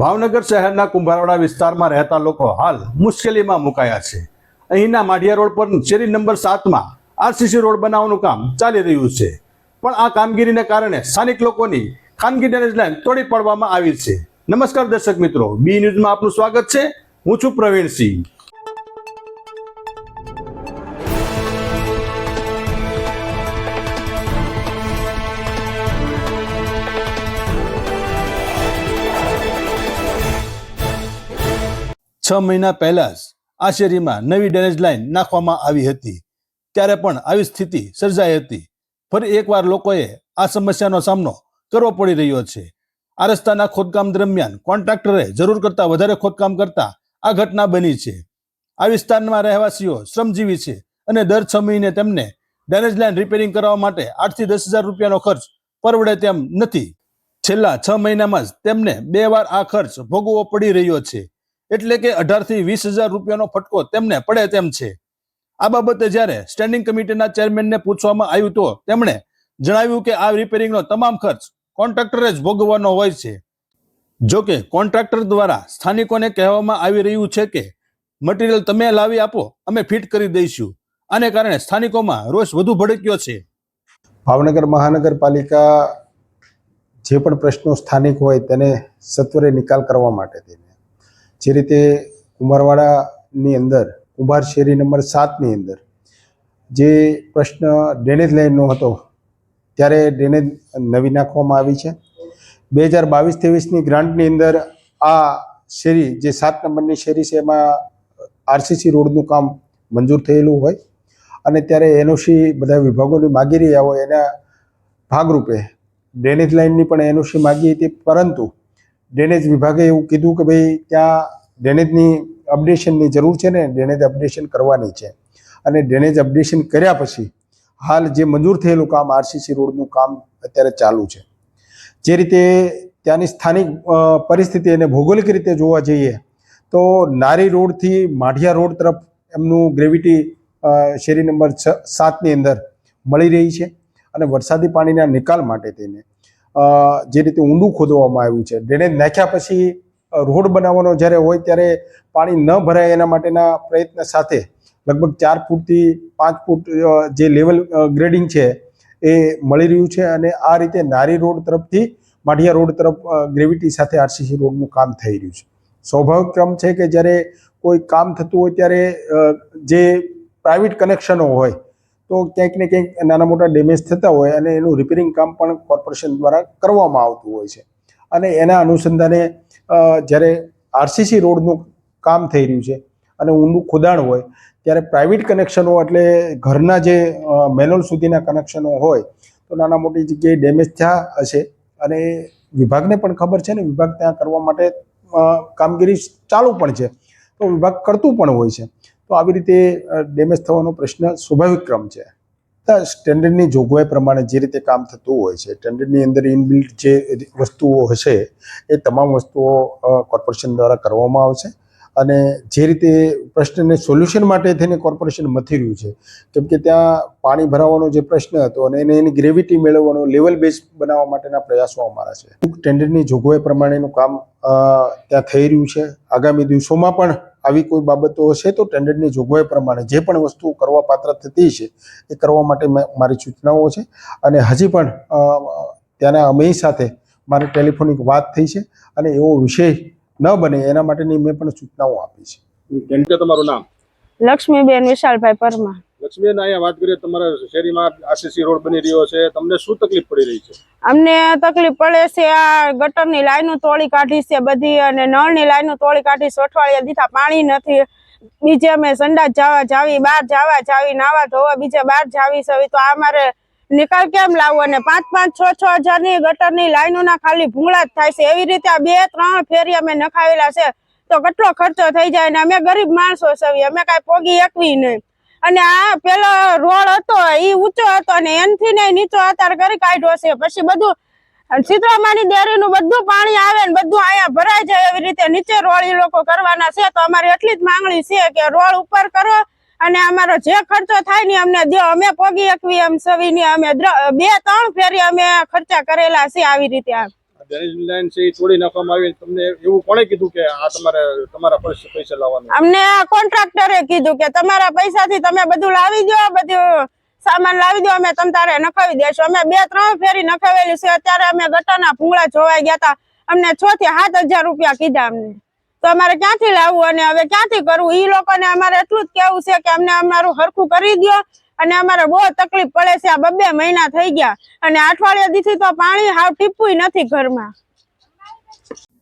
ભાવનગર શહેરના કુંભારવાડા વિસ્તારમાં રહેતા લોકો હાલ મુશ્કેલીમાં મુકાયા છે. અહીંના માઢિયા રોડ પર શેરી નંબર સાતમાં આરસીસી રોડ બનાવવાનું કામ ચાલી રહ્યું છે. પણ આ કામગીરીને કારણે સ્થાનિક લોકોની ખાનગી ડ્રેનેજ લાઈન તોડી પાડવામાં આવી છે. નમસ્કાર દર્શક મિત્રો, બી ન્યૂઝમાં આપનું સ્વાગત છે. હું છું પ્રવીણસિંહ છ મહિના પહેલા જ આ શેરીમાં નવી ડ્રેનેજ લાઇન નાખવામાં આવી હતી. ત્યારે પણ આવી સ્થિતિ સર્જાઈ હતી. ફરી એકવાર લોકોએ આ સમસ્યાનો સામનો કરવો પડી રહ્યો છે. આ રસ્તાના ખોદકામ દરમિયાન કોન્ટ્રાક્ટરે જરૂર કરતાં વધારે ખોદકામ કરતા આ ઘટના બની છે. આ વિસ્તારમાં રહેવાસીઓ શ્રમજીવી છે અને દર છ મહિને તેમને ડ્રેનેજ લાઈન રિપેરિંગ કરવા માટે આઠથી દસ હજાર રૂપિયાનો ખર્ચ પરવડે તેમ નથી. છેલ્લા છ મહિનામાં જ તેમને બે વાર આ ખર્ચ ભોગવવો પડી રહ્યો છે. એટલે કે અઢારથી વીસ હજાર રૂપિયાનો ફટકો તેમને પડે તેમ છે. આ બાબતે જ્યારે સ્ટેન્ડિંગ કમિટીના ચેરમેનને પૂછવામાં આવ્યું તો તેમણે જણાવ્યું કે આ રિપેરિંગનો તમામ ખર્ચ કોન્ટ્રાક્ટરે જ ભોગવવાનો હોય છે. જો કે કોન્ટ્રાક્ટર દ્વારા સ્થાનિકોને કહેવામાં આવી રહ્યું છે કે મટીરિયલ તમે લાવી આપો, અમે ફિટ કરી દઈશું. આને કારણે સ્થાનિકોમાં રોષ વધુ ભડક્યો છે. ભાવનગર મહાનગરપાલિકા જે પણ પ્રશ્નો સ્થાનિક હોય તેને સત્વરે નિકાલ કરવા માટે થઈને જે રીતે કુંભારવાડાની અંદર, કુંભાર શેરી નંબર સાતની અંદર જે પ્રશ્ન ડ્રેનેજ લાઇનનો હતો, ત્યારે ડ્રેનેજ નવી નાખવામાં આવી છે. બે હજાર બાવીસ ત્રેવીસની ગ્રાન્ટની અંદર આ શેરી, જે સાત નંબરની શેરી છે, એમાં આરસીસી રોડનું કામ મંજૂર થયેલું હોય અને ત્યારે એનઓસી બધા વિભાગોની માગી રહ્યા હોય એના ભાગરૂપે ડ્રેનેજ લાઇનની પણ એનઓસી માગી હતી, પરંતુ ડ્રેનેજ વિભાગે એવું કીધું કે ભાઈ ત્યાં ડ્રેનેજની અપડેશનની જરૂર છે ને ડ્રેનેજ અપડેશન કરવાની છે. અને ડ્રેનેજ અપડેશન કર્યા પછી હાલ જે મંજૂર થયેલું કામ આરસીસી રોડનું કામ અત્યારે ચાલુ છે. જે રીતે ત્યાંની સ્થાનિક પરિસ્થિતિ અને ભૌગોલિક રીતે જોવા જઈએ તો નારી રોડથી માઢિયા રોડ તરફ એમનું ગ્રેવિટી શેરી નંબર છ સાતની અંદર મળી રહી છે. અને વરસાદી પાણીના નિકાલ માટે અ, જે રીતે ઊંડું ખોદવામાં આવ્યું છે. ડ્રેનેજ નાખ્યા પછી રોડ બનાવવાનો જ્યારે હોય ત્યારે પાણી ન ભરાય એના માટેના પ્રયત્ન સાથે લગભગ ચાર ફૂટથી પાંચ ફૂટ જે લેવલ ગ્રેડિંગ છે એ મળી રહ્યું છે અને આ રીતે નારી રોડ તરફથી માઢિયા રોડ તરફ ગ્રેવિટી સાથે આરસીસી રોડનું કામ થઈ રહ્યું છે. સ્વાભાવિક ક્રમ છે કે જ્યારે કોઈ કામ થતું હોય ત્યારે જે પ્રાઇવેટ કનેક્શનો હોય તો ક્યાંક ને ક્યાંક નાના મોટા ડેમેજ થતા હોય અને એનું રિપેરિંગ કામ પણ કોર્પોરેશન દ્વારા કરવામાં આવતું હોય છે. અને એના અનુસંધાને જ્યારે આરસીસી રોડનું કામ થઈ રહ્યું છે અને ઊંડું ખોદાણ હોય, ત્યારે પ્રાઇવેટ કનેક્શનો એટલે ઘરના જે મેનોલ સુધીના કનેક્શનો હોય, તો નાના મોટી જગ્યાએ ડેમેજ થયા હશે. અને વિભાગને પણ ખબર છે ને, વિભાગ ત્યાં કરવા માટે કામગીરી ચાલુ પણ છે. તો વિભાગ કરતું પણ હોય છે. તો આવી રીતે ડેમેજ થવાનો પ્રશ્ન સ્વાભાવિક ક્રમ છે. સ્ટેન્ડર્ડની જોગવાઈ પ્રમાણે જે રીતે કામ થતું હોય છે સ્ટેન્ડર્ડની અંદર ઇનબિલ્ટ જે વસ્તુઓ હશે, એ તમામ વસ્તુઓ કોર્પોરેશન દ્વારા કરવામાં આવશે. અને જે રીતે પ્રશ્નને સોલ્યુશન માટે થઈને કોર્પોરેશન મથી રહ્યું છે, કેમ કે ત્યાં પાણી ભરાવાનો જે પ્રશ્ન હતો અને એને એની ગ્રેવિટી મેળવવાનો લેવલ બેઝ બનાવવા માટેના પ્રયાસો અમારા છે. ટૂંક ટેન્ડરની જોગવાઈ પ્રમાણેનું કામ ત્યાં થઈ રહ્યું છે. આગામી દિવસોમાં પણ આવી કોઈ બાબતો હશે તો ટેન્ડરની જોગવાઈ પ્રમાણે જે પણ વસ્તુઓ કરવા પાત્ર થતી છે, એ કરવા માટે મારી સૂચનાઓ છે. અને હજી પણ ત્યાંના અમેય સાથે મારી ટેલિફોનિક વાત થઈ છે અને એવો વિષય ન બને એના માટેની મેં પણ સૂચનાઓ આપી છે. કેમ કે તમારું નામ? લક્ષ્મીબેન વિશાલભાઈ પરમાર. લક્ષ્મીબેન અહીંયા વાત કરીએ તમારા શેરીમાં આસીસી રોડ બની રહ્યો છે. તમને શું તકલીફ પડી રહી છે? અમને તકલીફ પડે છે આ ગટરની લાઈનો તોડી કાઢી છે બધી અને નળની લાઈનો તોડી કાઢી છે. અઠવાડિયા દીઠા પાણી નથી. બીજે અમે સંડાસ જવા જાવી બહાર જવા જાવી નાવા ધોવા બીજે બહાર જાવી છે. તો આ અમારે નિકાલ કેમ લાવવો અને પાંચ પાંચ છ છ હજારની ગટરની લાઈનોના ખાલી ભૂંગળા જ થાય છે. એવી રીતે આ બે ત્રણ ફેરી અમે નખાવેલા છે. તો કેટલો ખર્ચો થઈ જાય ને અમે ગરીબ માણસો સવી અમે કાંઈ પોગી એકવી નહીં. અને આ પેલો રોડ હતો એ ઊંચો હતો અને એનથી ને નીચો અત્યારે કરી કાઢ્યો છે. પછી બધું ચિત્રામાની ડેરીનું બધું પાણી આવે ને બધું અહીંયા ભરાઈ જાય એવી રીતે નીચે રોડ એ લોકો કરવાના છે. તો અમારી એટલી જ માંગણી છે કે રોડ ઉપર કરો અને અમારો જે ખર્ચો થાય ને અમને દો. અમે પોગી એકવી એમ સવી ને અમે બે ત્રણ ફેરી અમે ખર્ચા કરેલા છે આવી રીતે આમ. લાઈન છે તોડી નાખવામાં આવી. તમને એવું કોણે કીધું કે આ તમારે તમારા પૈસા પૈસા લાવવાનું? અમને આ કોન્ટ્રાક્ટરે કીધું કે તમારા પૈસાથી તમે બધું લાવી દો બધું સામાન લાવી દો અમે તમ તારે નખાવી દેશું. અમે બે ત્રણ ફેરી નખાવેલી છે. અત્યારે અમે ગટાના ભૂંગળા જોવાઈ ગયા હતા અમને છ થી સાત હજાર રૂપિયા કીધા અમને. તો અમારે ક્યાંથી લાવવું અને હવે ક્યાંથી કરવું? એ લોકોને અમારે એટલું જ કેવું છે કે અમને અમારું હરખું કરી દો અને અમારે બહુ તકલીફ પડે છે. આ બબે મહિના થઈ ગયા અને અઠવાડિયા તો પાણી હાવ ટીપુય નથી ઘરમાં.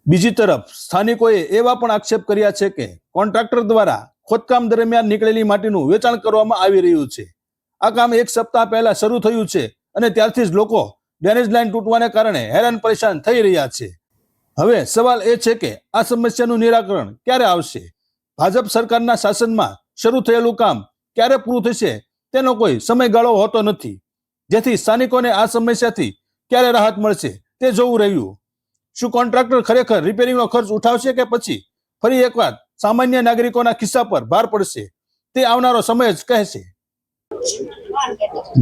બીજી તરફ, સ્થાનિકોએ એવા પણ આક્ષેપ કર્યા છે કે કોન્ટ્રાક્ટર દ્વારા ખોદકામ દરમિયાન નીકળેલી માટીનું વેચાણ કરવામાં આવી રહ્યું છે. આ કામ એક સપ્તાહ પહેલા શરૂ થયું છે અને ત્યારથી જ લોકો ડેનેજ લાઇન તૂટવાને કારણે હેરાન પરેશાન થઈ રહ્યા છે. હવે સવાલ એ છે કે આ સમસ્યાનું નિરાકરણ ક્યારે આવશે? ભાજપ સરકારના શાસનમાં શરૂ થયેલું કામ ક્યારે પૂરું થશે તેનો કોઈ સમયગાળો હોતો નથી. જેથી સ્થાનિકોને આ સમસ્યાથી ક્યારે રાહત મળશે તે જોવું રહ્યું. શું કોન્ટ્રાક્ટર ખરેખર રિપેરિંગનો ખર્ચ ઉઠાવશે કે પછી ફરી એકવાર સામાન્ય નાગરિકોના ખિસ્સા પર ભાર પડશે તે આવનારો સમય જ કહેશે.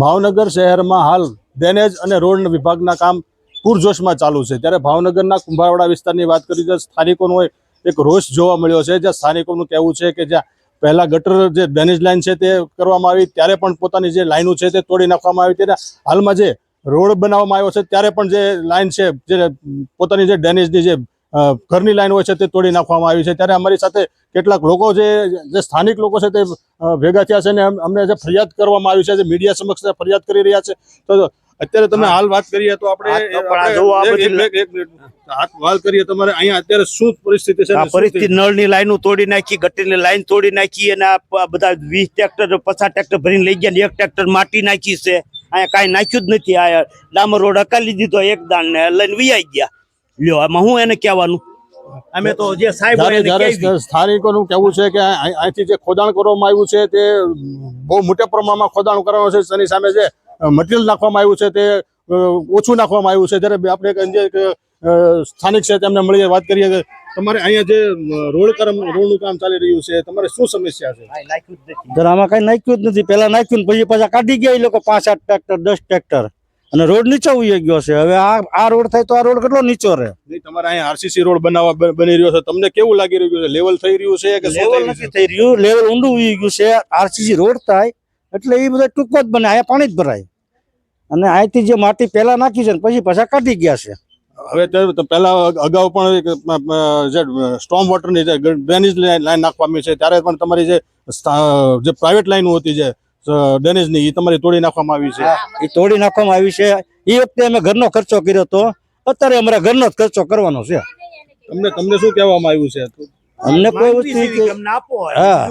ભાવનગર શહેરમાં હાલ ડ્રેનેજ અને રોડ વિભાગના કામ પૂરજોશમાં ચાલુ છે. ત્યારે ભાવનગરના કુંભારવાડા વિસ્તારની વાત કરી તો સ્થાનિકોનો એક રોષ જોવા મળ્યો છે. જ્યાં સ્થાનિકોનું કહેવું છે કે જ્યાં પહેલા ગટર જે ડ્રેનેજ લાઇન છે તે કરવામાં આવી, ત્યારે પણ પોતાની જે લાઈનો છે તે તોડી નાખવામાં આવી. ત્યારે હાલમાં જે રોડ બનાવવામાં આવ્યો છે, ત્યારે પણ જે લાઈન છે, જે પોતાની જે ડેનેજની જે ઘરની લાઈન હોય છે તે તોડી નાખવામાં આવી છે. ત્યારે અમારી સાથે કેટલાક લોકો જે જે સ્થાનિક લોકો છે તે ભેગા થયા છે અને અમને જે ફરિયાદ કરવામાં આવી છે, જે મીડિયા સમક્ષ ફરિયાદ કરી રહ્યા છે. તો અત્યારે તમે હાલ વાત કરીએ તો આપણે. હાથ કરીએ તમારે. અહીંયા અત્યારે શું પરિસ્થિતિ છે પરિસ્થિતિ નળની લાઈનો તોડી નાખી ગટરની લાઈન તોડી નાખી અને આ બધા વીસ ટ્રેક્ટર પચાસ ટ્રેક્ટર ભરીને લઈ ગયા ને એક ટ્રેક્ટર માટી નાખી છે. અહીંયા કાંઈ નાખ્યું જ નથી. આ ડામર રોડ અકાલી દીધો એક દાણ ને લઈને વિયાઈ ગયા. લ્યો આમાં હું એને કહેવાનું? અમે તો જે સાહેબ સ્થાનિકોનું કહેવું છે કે અહીં- અહીંથી જે ખોદાણ કરવામાં આવ્યું છે તે બહુ મોટા પ્રમાણમાં ખોદાણ કરવામાં છે. તેની સામે જે મટીરિયલ નાખવામાં આવ્યું છે તે ઓછું નાખવામાં આવ્યું છે. જ્યારે આપણે જે સ્થાનિક છે તેમને મળીએ વાત કરીએ કે તમારે અહીંયા જે રોડ કામ રોડનું કામ ચાલી રહ્યું છે તમારે શું સમસ્યા છે? નાખ્યું નથી. જરા આમાં કઈ નાખ્યું જ નથી. પેલા નાખ્યું પછી પાછા કાઢી ગયા એ લોકો પાંચ આઠ ટ્રેક્ટર દસ ટ્રેક્ટર. અને રોડ નીચો ઉઈ ગયો છે. હવે આ આ રોડ થાય તો આ રોડ કેટલો નીચો રહે? નહીં તમારે અહીંયા આરસીસી રોડ બનાવવા બની રહ્યો છે. તમને કેવું લાગી રહ્યું છે? લેવલ થઈ રહ્યું છે કે લેવલ નથી થઈ રહ્યું. લેવલ ઊંડું ઉઈ ગયું છે. આરસીસી રોડ થાય એટલે એ બધા ટૂંકો જ બને અહીંયા પાણી જ ભરાય. અને અહીંથી જે માટી પેલા નાખી છે ને પછી પાછા કાઢી ગયા છે. હવે પેલા પહેલા અગાઉ પણ જે સ્ટોમ વોટરની જે ડ્રેનેજ લાઈન નાખવામાં છે ત્યારે પણ તમારી જે જે પ્રાઇવેટ લાઈનો હતી જે ડ્રેનેજની એ તમારી તોડી નાખવામાં આવી છે. એ તોડી નાખવામાં આવી છે. એ વખતે અમે ઘરનો ખર્ચો કર્યો હતો. અત્યારે અમારે ઘરનો જ ખર્ચો કરવાનો છે. તમને તમને શું કહેવામાં આવ્યું છે? અમને કોઈ વસ્તુ હા.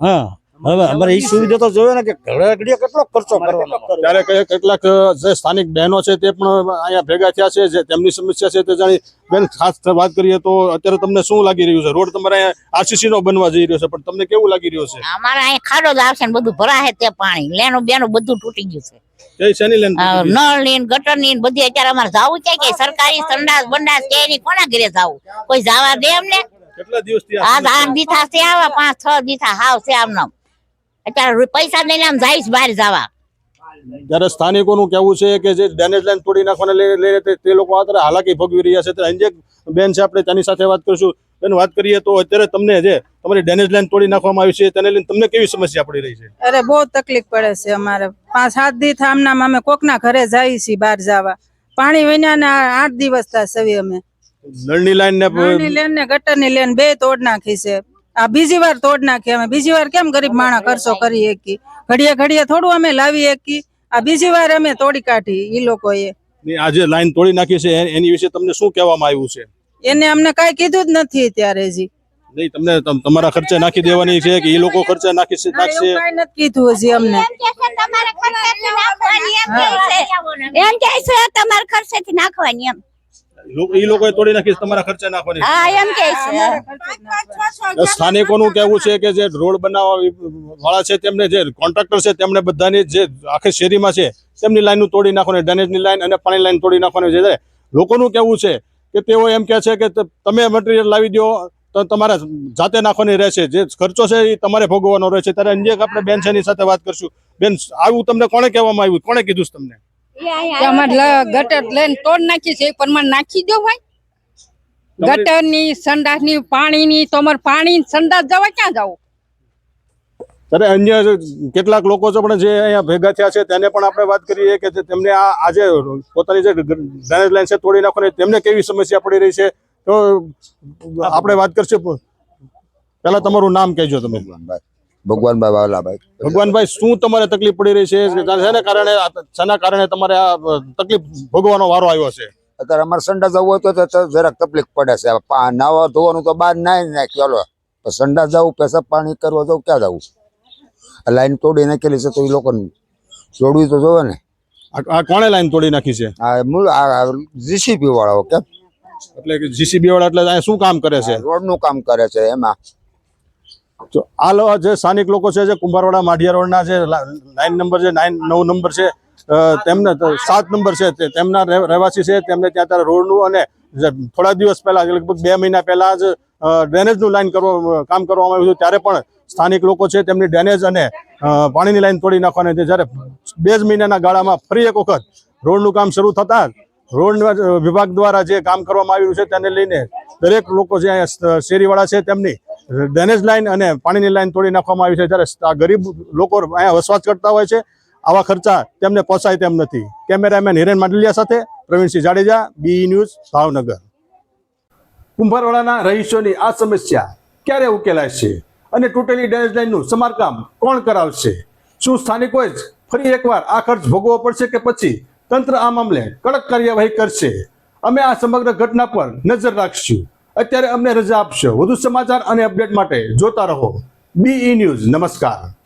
હા. હવે અમારે એ સુવિધા તો જોવે ને કે ઘરે કેટલો ખર્ચો કરવાનો. ત્યારે કઈ- કેટલાક જે સ્થાનિક બહેનો છે તે પણ અહીંયા ભેગા થયા છે જે તેમની સમસ્યા છે તે જાણી. બેન ખાસ વાત કરીએ તો અત્યારે તમને શું લાગી રહ્યું છે? રોડ તમારે અહીંયા આરસીસી નો બનવા જઈ રહ્યો છે પણ તમને કેવું લાગી રહ્યું છે? અમારે અહીંયા ખાડો જ આવશે ને બધું ભરાશે તે પાણી. લેનું બેનું બધું તૂટી ગયું છે? નળની ગટરની બધી અત્યારે અમારે જાવું છે કે સરકારી સંડાસ બંડાસ કે એની કોના ઘરે જાવું? કોઈ જવા દે એમને કેટલા દિવસ આ આ આઠ દીથા છે આવા પાંચ છ દીથા હાવ છે આમ અત્યારે પૈસા લઈને આમ જઈશ બહાર જવા. ત્યારે સ્થાનિકોનું કહેવું છે કે જે ડેમેજ લાઈન તોડી નાખવાને લઈને લઈને તે- લોકો અત્યારે હાલાકી ભોગવી રહ્યા છે. ત્યારે અહીં જે એક બેન છે આપણે તેની સાથે વાત કરીશું. બેન વાત કરીએ તો અત્યારે તમને જે તમારી ડેનેજ લાઈન તોડી નાખવામાં આવી છે તેને લઈને તમને કેવી સમસ્યા પડી રહી છે? અરે બહુ તકલીફ પડે છે અમારે. પાંચ સાત દી થામનામ અમે કોકના ઘરે જઈએ છીએ બહાર જવા. પાણી વિના ને આઠ દિવસ થાય સવી અમે. નળની લાઈન ને નળની લેન ને ગટરની લેન બે તોડ નાખી છે. આ બીજી વાર તોડ નાખી અમે. બીજી વાર કેમ ગરીબ માણા કરશો કરી એકી? ઘડીએ ઘડીએ થોડું અમે લાવી એકી. આ બીજી વાર અમે તોડી કાઢી ઈ લોકોએ. આજે લાઈન તોડી નાખી છે એની વિશે તમને શું કહેવામાં આવ્યું છે? એને અમને કઈ કીધું જ નથી ત્યારે જી નહીં તમને તમ- તમારા ખર્ચે નાખી દેવાની છે કે એ લોકો ખર્ચે નાખી નાખશે? નથી કીધું હજી અમને. એમ કે છે તમારે ખર્ચેથી નાખવાની એમ લોકો- એ લોકોએ તોડી નાખી છે, તમારા ખર્ચે નાખવાની. હા એમ કે છે. સ્થાનિકોનું કહેવું છે કે જે રોડ બનાવવા વાળા છે તેમને જે કોન્ટ્રાક્ટર છે તેમણે બધાની જે આખી શેરીમાં છે તેમની લાઈન તોડી નાખવાની ડ્રેનેજની લાઈન અને પાણી લાઈન તોડી નાખવાની છે. લોકોનું કહેવું છે કે તેઓ એમ કહે છે કે ત- તમે મટીરિયલ લાવી દો તો તમારે જાતે નાખવાની રહેશે. જે ખર્ચો છે એ તમારે ભોગવવાનો રહેશે. ત્યારે અન્ય એક આપણે બેન છે સાથે વાત કરશું. બેન આવું તમને કોણે કહેવામાં આવ્યું? કોણે કીધું તમને? કે અમારે ગટર લઈને તોડ નાખી છે એ પ્રમાણે નાખી દો ભાઈ. ગટરની સંડાસની પાણીની તો અમારે પાણી સંડાસ જવા ક્યાં જવું? ત્યારે અન્ય કેટલાક લોકો છે પણ જે અહીંયા ભેગા થયા છે તેને પણ આપણે વાત કરીએ કે જે તેમને આ આજે પોતાની જે ડ્રેનેજ લાઈન છે તોડી નાખવાની તેમને કેવી સમસ્યા પડી રહી છે? તો આપણે વાત કરશું. પહેલા તમારું નામ કહેજો તમે. ભગવાનભાઈ વાલાભાઈ ભગવાનભાઈ શું તમારે તકલીફ પડી રહી છે? શેના કારણે શેના કારણે તમારે આ તકલીફ ભોગવાનો વારો આવ્યો છે? અત્યારે અમારે સંડા જવું હોય તો જરાક તકલીફ પડે છે. નાવા ધોવાનું તો બહાર નાય નાખી ચાલો સંડા જવું પેશાબ પાણી કરવા જવું ક્યાં જવું આ લાઈન તોડી નાખેલી છે તો એ લોકોને. જોડવી તો જોવે ને. આ આ કોણે લાઈન તોડી નાખી છે? આ મૂળ આ જીસીબી વાળાઓ કેમ? એટલે જીસીબી વાળા એટલે શું કામ કરે છે? રોડનું કામ કરે છે એમાં. તો આ લો- જે સ્થાનિક લોકો છે, જે કુંભારવાડા માઢિયા રોડના જે નાઇન નંબર છે નાઇન નવ નંબર છે તેમને સાત નંબર છે તેમના રહે- રહેવાસી છે, તેમને ત્યાં ત્યારે રોડનું અને થોડા દિવસ પહેલા લગભગ બે મહિના પહેલા જ ડ્રેનેજનું લાઈન કરવા કામ કરવામાં આવ્યું હતું, ત્યારે પણ સ્થાનિક લોકો છે, તેમની ડ્રેનેજ અને પાણીની લાઈન તોડી નાખવાની હતી. જ્યારે બે જ મહિનાના ગાળામાં ફરી એક વખત રોડનું કામ શરૂ થતાં રોડ વિભાગ દ્વારા જે કામ કરવામાં આવ્યું છે, તેને લઈને દરેક લોકો જે શેરીવાળા છે, તેમની ડ્રેનેજ લાઈન અને પાણીની લાઈન તોડી નાખવામાં આવી છે. જ્યારે આ ગરીબ લોકો અહીંયા વસવાટ કરતા હોય છે, આવા ખર્ચા તેમને પોસાય તેમ નથી. કેમેરામેન હિરેન માંડલિયા સાથે પ્રવીણસિંહ જાડેજા, બી ન્યૂઝ, ભાવનગર. કુંભારવાડાના રહીશોની આ સમસ્યા ક્યારે ઉકેલાય છે અને તૂટેલી ડ્રેનેજ લાઈનનું સમારકામ કોણ કરાવશે? શું સ્થાનિકોએ જ ફરી એકવાર આ ખર્ચ ભોગવવો પડશે કે પછી તંત્ર આ મામલે કડક કાર્યવાહી કરશે? અમે આ સમગ્ર ઘટના પર નજર રાખશું. અત્યારે અમને રજા આપશો. વધુ સમાચાર અને અપડેટ માટે જોતા રહો. બીઈ ન્યૂઝ નમસ્કાર.